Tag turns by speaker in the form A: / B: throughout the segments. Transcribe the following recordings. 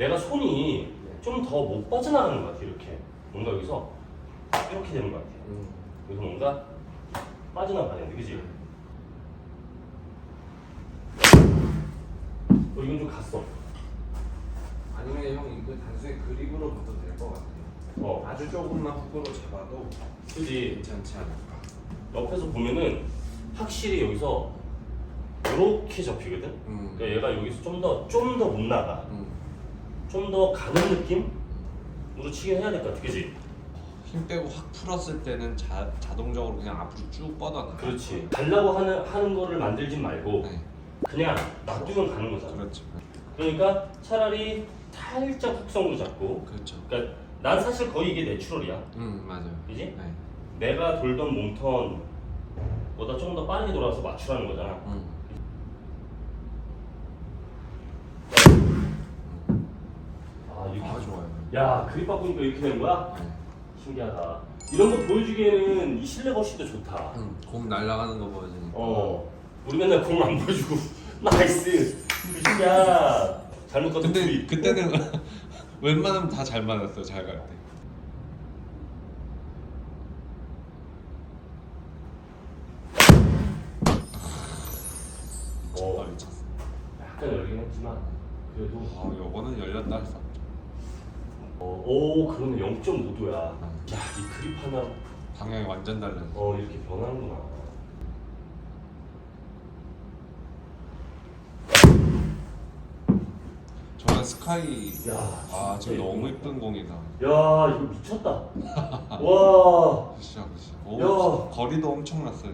A: 내가 손이 좀 더 못 빠져나가는 것 같아 이렇게 뭔가 여기서 이렇게 되는 것 같아
B: 음.
A: 여기서 뭔가 빠져나가야 돼 그지? 어 이건 좀 갔어
B: 아니면 형 이거 단순히 그립으로 봐도 될 것 같아요.
A: 어
B: 아주 조금만 훅으로 잡아도
A: 그지?
B: 괜찮지 않을까.
A: 옆에서 보면은 확실히 여기서 이렇게 접히거든
B: 음.
A: 그러니까 얘가 여기서 좀 더 좀 더 못 나가
B: 음.
A: 좀 더 가는 느낌으로 치긴 해야 될 것 같아 그지?
C: 힘 빼고 확 풀었을 때는 자, 자동적으로 그냥 앞으로 쭉 뻗어나.
A: 그렇지 가려고 하는, 하는 거를 만들진 말고
C: 네,
A: 그냥 놔두면 가는 거잖아
C: 그렇죠.
A: 그러니까 차라리 살짝 훅성으로 잡고
C: 그렇죠.
A: 그러니까 난 사실 거의 이게 내추럴이야
C: 음 맞아요.
A: 그지?
C: 네.
A: 내가 돌던 몸턴보다 조금 더 빠르게 돌아서 맞추라는 거잖아
C: 음.
A: 아 이렇게
C: 아 좋아요.
A: 야 그립 바꾸니까 이렇게 되는 거야?
C: 네.
A: 신기하다 이런 거 보여주기에는 이 실내 버시도 좋다
C: 음, 공 날아가는 거 보여주니까.
A: 어 우리 맨날 공 안 보여주고 나이스 그야 잘못 갔다
C: 근데
A: 둘이
C: 그때는 웬만하면 다 잘 맞았어요. 잘갈 때.
A: 어.
C: 찼어.
A: 약간 열긴 했지만 그래도
C: 아 요거는 열렸다 할 수 없죠.
A: 어, 오 그러네 0.5도야 야이 그립 하나
C: 방향이 완전 다른.
A: 어 이렇게 변하는구나
C: 저는 스카이.
A: 야,
C: 아
A: 진짜
C: 지금 너무. 이쁜 공이다.
A: 야 이거 미쳤다 와
C: 그시야 그시. 오
A: 야.
C: 거리도 엄청났어요.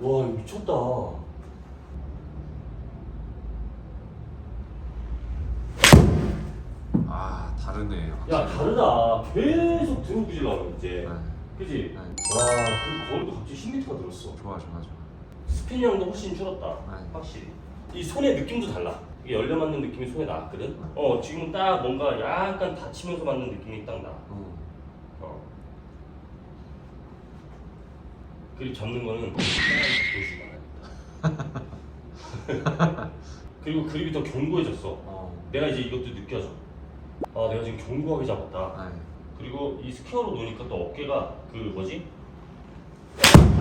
A: 와 이거 미쳤다
C: 아 다르네.
A: 야. 다르다 계속 들어오질 나와 이제
C: 네.
A: 그지?
C: 네.
A: 와 그리고 거리도 갑자기 10m가 늘었어
C: 좋아 좋아 좋아.
A: 스피닝량도 훨씬 줄었다
C: 네.
A: 확실히 이 손의 느낌도 달라 이게 열려 맞는 느낌이 손에 나왔거든 어 지금 딱 뭔가 약간 다치면서 맞는 느낌이 딱 나
C: 음.
A: 어. 그리고 잡는 거는 보여주면 그리고 그립이 더 견고해졌어
C: 어.
A: 내가 이제 이것도 느껴져 아 내가 지금 견고하게 잡았다
C: 네.
A: 그리고 이 스퀘어로 놓으니까 또 어깨가 그 뭐지?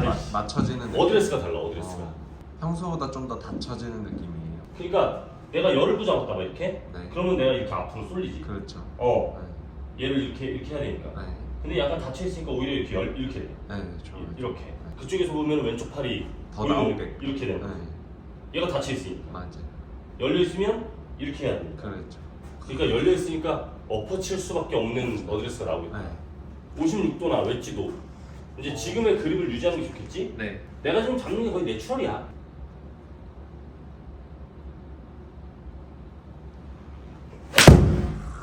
C: 마,
A: 아이씨.
C: 맞춰지는 느낌.
A: 어드레스가 달라 어드레스가
C: 어. 평소보다 좀 더 닫혀지는 느낌이에요.
A: 그러니까 내가 열을 부잡았다 봐 이렇게
C: 네.
A: 그러면 내가 이렇게 앞으로 쏠리지
C: 그렇죠.
A: 어
C: 네.
A: 얘를 이렇게 이렇게 해야 되니까
C: 네.
A: 근데 약간 닫혀 있으니까 오히려 이렇게 열 이렇게 돼
C: 네, 좋아요.
A: 이- 이렇게 그쪽에서 보면 왼쪽 팔이
C: 더
A: 보이고
C: 나오게.
A: 이렇게 되는 거야
C: 네.
A: 얘가 닫혀 있으니까
C: 맞아요.
A: 열려 있으면 이렇게 해야 되니까
C: 그렇죠.
A: 그러니까 열려 있으니까 엎어칠 수밖에 없는 어드레스가 나오고 있다
C: 네.
A: 56도나 웨지도 이제 지금의 그립을 유지하는 게 좋겠지
C: 네.
A: 내가 지금 잡는 게 거의 내추럴이야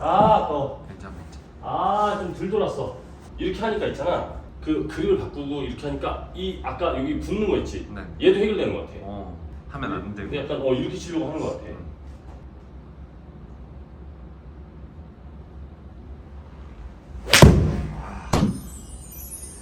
A: 아 아까워
C: 괜찮 괜찮.
A: 아좀 덜 돌았어 이렇게 하니까 있잖아 그 그립을 바꾸고 이렇게 하니까 이 아까 여기 붙는 거 있지
C: 네.
A: 얘도 해결되는 것 같아
C: 어. 하면 안
A: 근데
C: 되고.
A: 약간 어 이렇게 치려고 하는 것 같아
C: 음.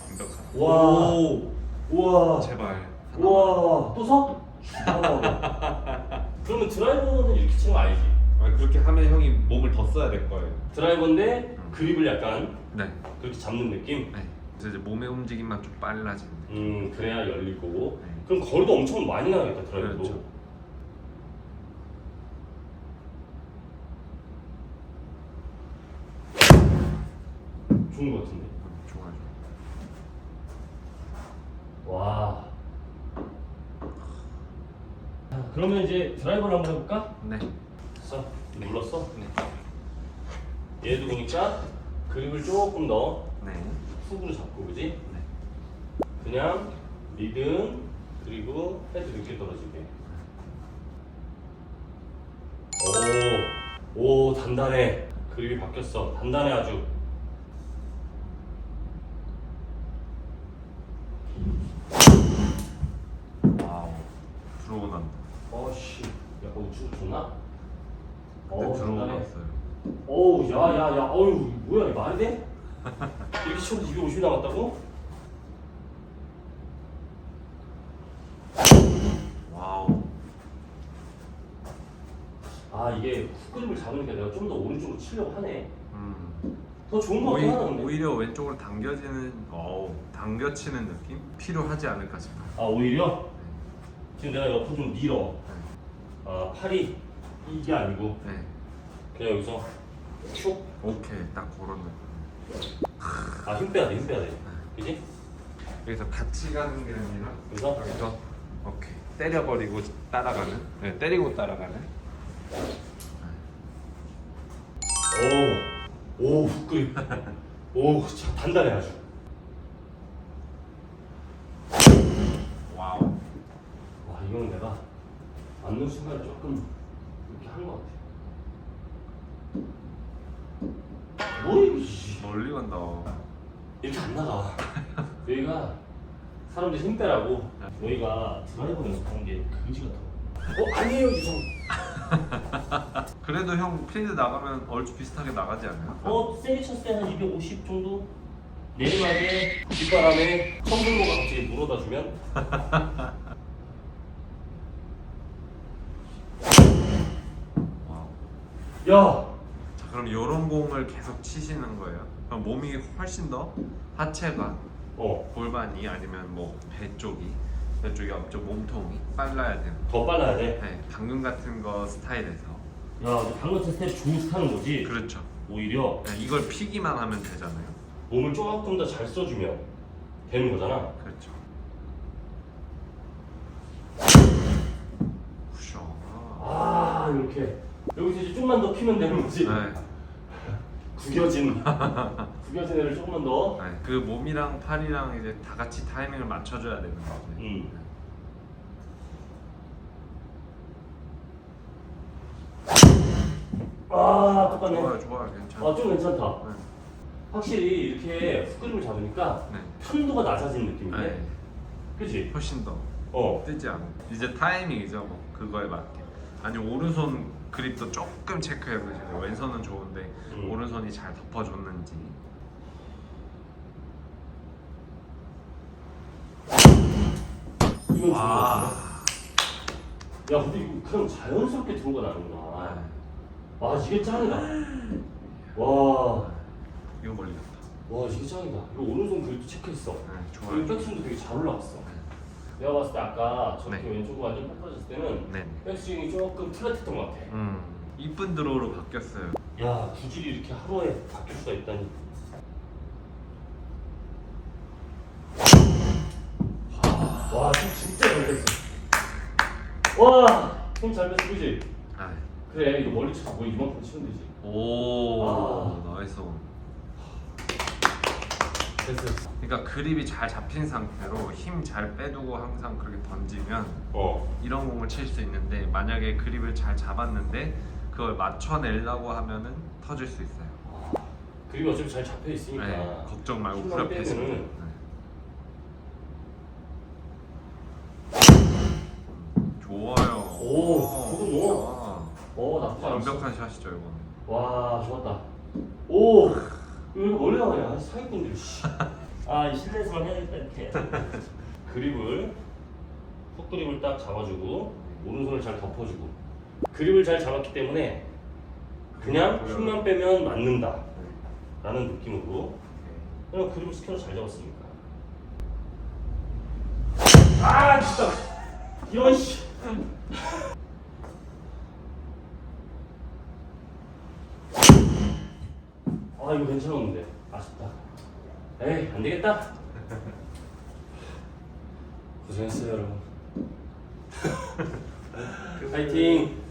C: 완벽하다.
A: 와.
C: 오.
A: 우와
C: 제발.
A: 우와 또 서? 와. 그러면 드라이버는 이렇게 치는 거 아니지
C: 아, 그렇게 하면 형이 몸을 더 써야 될 거예요.
A: 드라이버인데 그립을 약간
C: 네.
A: 그렇게 잡는 느낌
C: 네. 그래서 이제 몸의 움직임만 좀 빨라지는. 느낌.
A: 음 그래야 열릴 거고
C: 네.
A: 그럼 거리도 엄청 많이 나가겠다 드라이버도
C: 그렇죠.
A: 좋은 거 같은데
C: 음, 좋아요.
A: 와 자, 그러면 이제 드라이버를 한번 해볼까?
C: 네.
A: 됐어 눌렀어?
C: 네.
A: 얘도 보니까 그립을 조금 더
C: 네.
A: 훅으로 잡고 그지?
C: 네.
A: 그냥 리듬 그리고 헤드 늦게 떨어지게 오, 오 단단해 그립이 바뀌었어 단단해 아주
C: 와우. 들어오난다.
A: 어씨 약간 우측 좋나?
C: 근데
A: 어우, 단단해
C: 들어왔어요.
A: 어우 야야야 어휴 뭐야 이거 말이 돼? 이렇게 치고 250 남았다고?
C: 와우.
A: 아아 이게 훅그립을 잡으니까 내가 좀 더 오른쪽으로 치려고 하네.
C: 음.
A: 더 좋은 거
C: 오히,
A: 같긴 하다 근데.
C: 오히려 왼쪽으로 당겨지는 어 당겨치는 느낌 필요하지 않을까 싶어요.
A: 아 오히려 지금 내가 옆으로 좀 밀어.
C: 네.
A: 아 팔이 이게 아니고
C: 네.
A: 그냥 여기서 쭉.
C: 오케이 딱 그런 느낌.
A: 아 힘 빼야 돼, 힘 빼야 돼. 그지?
C: 여기서 같이 가는 게 아니라
A: 그래서
C: 여기서 오케이 때려버리고 따라가는. 네 때리고 따라가는.
A: 오, 오 훅그립. 오, 참 단단해 아주. 여기가 사람들 힘 빼라고. 여기가 드라이버 연습하는 게 그지 같아. 어 아니에요 유성.
C: 그래도 형 필드 나가면 얼추 비슷하게 나가지 않아요?
A: 어 세게 쳤을 때 한 250 정도. 내리막에 뒷바람에 청불로가 갑자기 물어다 주면. 야
C: 자 그럼 이런 공을 계속 치시는 거예요? 그럼 몸이 훨씬 더 하체가
A: 어.
C: 골반이 아니면 뭐 배 쪽이 배 쪽이 앞쪽 몸통이 빨라야 돼요.
A: 더 빨라야 돼.
C: 네, 당근 같은 거 스타일에서
A: 야, 방금 스텝 좋은 타는 거지.
C: 그렇죠.
A: 오히려
C: 네, 이걸 피기만 하면 되잖아요.
A: 몸을 조금 더 잘 써주면 되는 거잖아.
C: 그렇죠.
A: 아, 이렇게 여기서 이제 조금만 더 피면 되는 거지.
C: 네.
A: 구겨진 구겨진 애를 조금만 더.
C: 네, 그 몸이랑 팔이랑 이제 다 같이 타이밍을 맞춰줘야 되는 거죠.
A: 음. 아, 똑같네.
C: 좋아요, 좋아요, 괜찮아.
A: 아, 좀 괜찮다.
C: 네.
A: 확실히 이렇게 훅그립을 잡으니까
C: 네.
A: 편도가 낮아진 느낌이네.
C: 네.
A: 그치?
C: 훨씬 더
A: 어.
C: 뜨지 않고 이제 타이밍이죠, 뭐 그거에 맞게. 아니 오른손 그립도 조금 체크해 보시죠. 왼손은 좋은데
A: 음.
C: 오른손이 잘 덮어줬는지.
A: 이건
C: 와.
A: 야, 근데 이거 그냥 자연스럽게 들어가 나는구나.
C: 네.
A: 와, 이게 짱이다. 와,
C: 이거 멀리 갔다.
A: 와, 이게 짱이다. 이거 오른손 그립도 체크했어.
C: 네,
A: 그리고
C: 좋아요.
A: 백스윙도 되게 잘 올라갔어. 내가 봤을 때 아까 저렇게
C: 네.
A: 왼쪽으로 완전 딱 떨어졌을 때는
C: 네.
A: 백스윙이 조금 플랫했던 것 같아.
C: 음, 이쁜 드로우로 바뀌었어요.
A: 야, 구질이 이렇게 하루에 바뀔 수가 있다니. 와, 힘 진짜 잘 뺐어. 와, 힘 잘 뺐어, 그지?
C: 아,
A: 그래, 이거 멀리 쳐서 뭐 이만큼 치면 되지.
C: 오,
A: 아.
C: 나이스.
A: 됐어.
C: 그러니까 그립이 잘 잡힌 상태로 힘 잘 빼두고 항상 그렇게 던지면
A: 어,
C: 이런 공을 칠 수 있는데 만약에 그립을 잘 잡았는데 그걸 맞춰내려고 하면은 터질 수 있어요.
A: 그리고 어차피 잘 잡혀 있으니까.
C: 네, 걱정 말고
A: 힘만
C: 풀업
A: 빼면은.
C: 네. 좋아요.
A: 오, 그거 뭐?
C: 아,
A: 어, 나쁘지 않았어.
C: 완벽한 샷이죠 이거는.
A: 와, 좋았다. 오, 멀리 나가냐? 사기꾼들. 씨. 아, 이 실내에서만 해야겠다 이렇게. 그립을 훅 그립을 딱 잡아주고 오른손을 잘 덮어주고. 그립을 잘 잡았기 때문에 그냥 힘만 빼면 맞는다. 라는 느낌으로. 그냥 그립을 스캐너 잘 잡았으니까. 아 진짜. 이런 씨 아 이거 괜찮았는데. 아쉽다. 에이 안 되겠다. 고생했어요 여러분. 파이팅